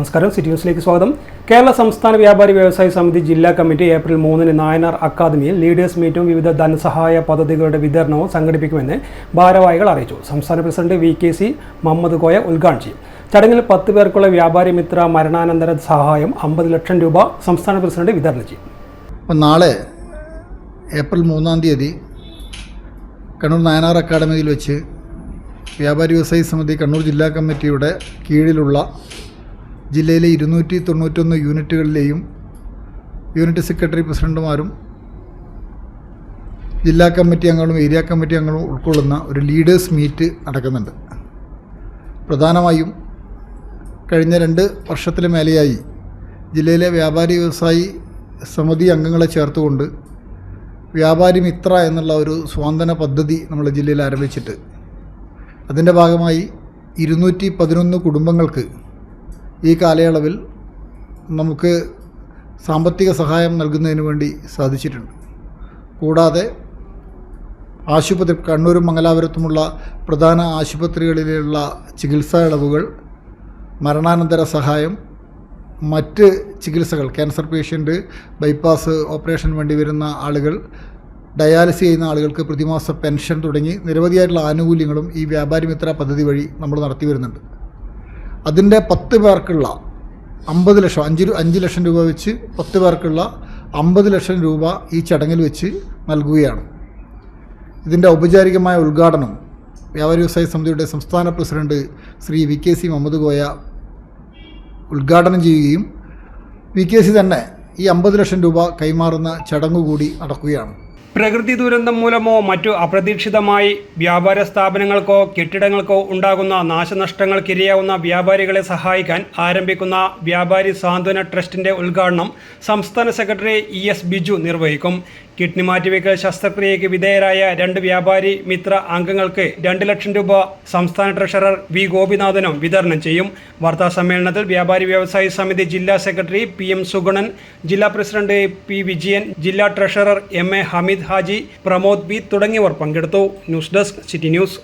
നമസ്കാരം. സിറ്റി ന്യൂസിലേക്ക് സ്വാഗതം. കേരള സംസ്ഥാന വ്യാപാരി വ്യവസായ സമിതി ജില്ലാ കമ്മിറ്റി ഏപ്രിൽ മൂന്നിന് നായനാർ അക്കാദമിയിൽ ലീഡേഴ്സ് മീറ്റും വിവിധ ധനസഹായ പദ്ധതികളുടെ വിതരണവും സംഘടിപ്പിക്കുമെന്ന് ഭാരവാഹികൾ അറിയിച്ചു. സംസ്ഥാന president V K C Muhammad Koya ഉദ്ഘാടനം ചെയ്യും. ചടങ്ങിൽ പത്ത് പേർക്കുള്ള വ്യാപാരി മിത്ര മരണാനന്തര സഹായം അമ്പത് ലക്ഷം രൂപ സംസ്ഥാന പ്രസിഡന്റ് വിതരണം ചെയ്യും. അപ്പം നാളെ ഏപ്രിൽ മൂന്നാം തീയതി കണ്ണൂർ നായനാർ അക്കാദമിയിൽ വെച്ച് വ്യാപാരി വ്യവസായി സമിതി കണ്ണൂർ ജില്ലാ കമ്മിറ്റിയുടെ കീഴിലുള്ള ജില്ലയിലെ ഇരുന്നൂറ്റി തൊണ്ണൂറ്റൊന്ന് യൂണിറ്റുകളിലെയും യൂണിറ്റ് സെക്രട്ടറി പ്രസിഡന്റുമാരും ജില്ലാ കമ്മിറ്റി അംഗങ്ങളും ഏരിയ കമ്മിറ്റി അംഗങ്ങളും ഉൾക്കൊള്ളുന്ന ഒരു ലീഡേഴ്സ് മീറ്റ് നടക്കുന്നുണ്ട്. പ്രധാനമായും കഴിഞ്ഞ രണ്ട് വർഷത്തിന് മേലെയായി ജില്ലയിലെ വ്യാപാരി വ്യവസായി സമിതി അംഗങ്ങളെ ചേർത്തുകൊണ്ട് വ്യാപാരി മിത്ര എന്നുള്ള ഒരു സ്വാന്തന പദ്ധതി നമ്മുടെ ജില്ലയിൽ ആരംഭിച്ചിട്ട് അതിന്റെ ഭാഗമായി ഇരുന്നൂറ്റി പതിനൊന്ന് കുടുംബങ്ങൾക്ക് ഈ കാലയളവിൽ നമുക്ക് സാമ്പത്തിക സഹായം നൽകുന്നതിന് വേണ്ടി സാധിച്ചിട്ടുണ്ട്. കൂടാതെ ആശുപത്രി കണ്ണൂരും മംഗലാപുരത്തുമുള്ള പ്രധാന ആശുപത്രികളിലുള്ള ചികിത്സാ ഇളവുകൾ മരണാനന്തര സഹായം മറ്റ് ചികിത്സകൾ ക്യാൻസർ പേഷ്യന്റ് ബൈപ്പാസ് ഓപ്പറേഷൻ വേണ്ടി വരുന്ന ആളുകൾ ഡയാലിസിസ് ചെയ്യുന്ന ആളുകൾക്ക് പ്രതിമാസ പെൻഷൻ തുടങ്ങി നിരവധിയായിട്ടുള്ള ആനുകൂല്യങ്ങളും ഈ വ്യാപാരി മിത്ര പദ്ധതി വഴി നമ്മൾ നടത്തി വരുന്നുണ്ട്. അതിന്റെ പത്ത് പേർക്കുള്ള അമ്പത് ലക്ഷം അഞ്ച് അഞ്ച് ലക്ഷം രൂപ വെച്ച് പത്ത് പേർക്കുള്ള അമ്പത് ലക്ഷം രൂപ ഈ ചടങ്ങിൽ വെച്ച് നൽകുകയാണ്. ഇതിന്റെ ഔപചാരികമായ ഉദ്ഘാടനം വ്യാപാരി വ്യവസായ സമിതിയുടെ സംസ്ഥാന president Shri V K C Muhammad Koya ഉദ്ഘാടനം ചെയ്യുകയും വി കെ സി തന്നെ ഈ അമ്പത് ലക്ഷം രൂപ കൈമാറുന്ന ചടങ്ങ് കൂടി നടക്കുകയാണ്. പ്രകൃതി ദുരന്തം മൂലമോ മറ്റു അപ്രതീക്ഷിതമായി വ്യാപാര സ്ഥാപനങ്ങൾക്കോ കെട്ടിടങ്ങൾക്കോ ഉണ്ടാകുന്ന നാശനഷ്ടങ്ങൾക്കിരയാവുന്ന വ്യാപാരികളെ സഹായിക്കാൻ ആരംഭിക്കുന്ന വ്യാപാരി സാന്ത്വന ട്രസ്റ്റിന്റെ ഉദ്ഘാടനം സംസ്ഥാന സെക്രട്ടറി ഇ എസ് ബിജു നിർവഹിക്കും. കിഡ്നി മാറ്റിവെക്കൽ ശസ്ത്രക്രിയയ്ക്ക് വിധേയരായ രണ്ട് വ്യാപാരി മിത്ര അംഗങ്ങൾക്ക് രണ്ട് ലക്ഷം രൂപ സംസ്ഥാന ട്രഷറർ വി ഗോപിനാഥനും വിതരണം ചെയ്യും. വാർത്താ സമ്മേളനത്തിൽ വ്യാപാരി വ്യവസായി സമിതി ജില്ലാ സെക്രട്ടറി പി എം സുഗണൻ ജില്ലാ പ്രസിഡന്റ് പി വിജയൻ ജില്ലാ treasurer M A Hameed Haji Pramod B തുടങ്ങിയവർ പങ്കെടുത്തു. News desk city news.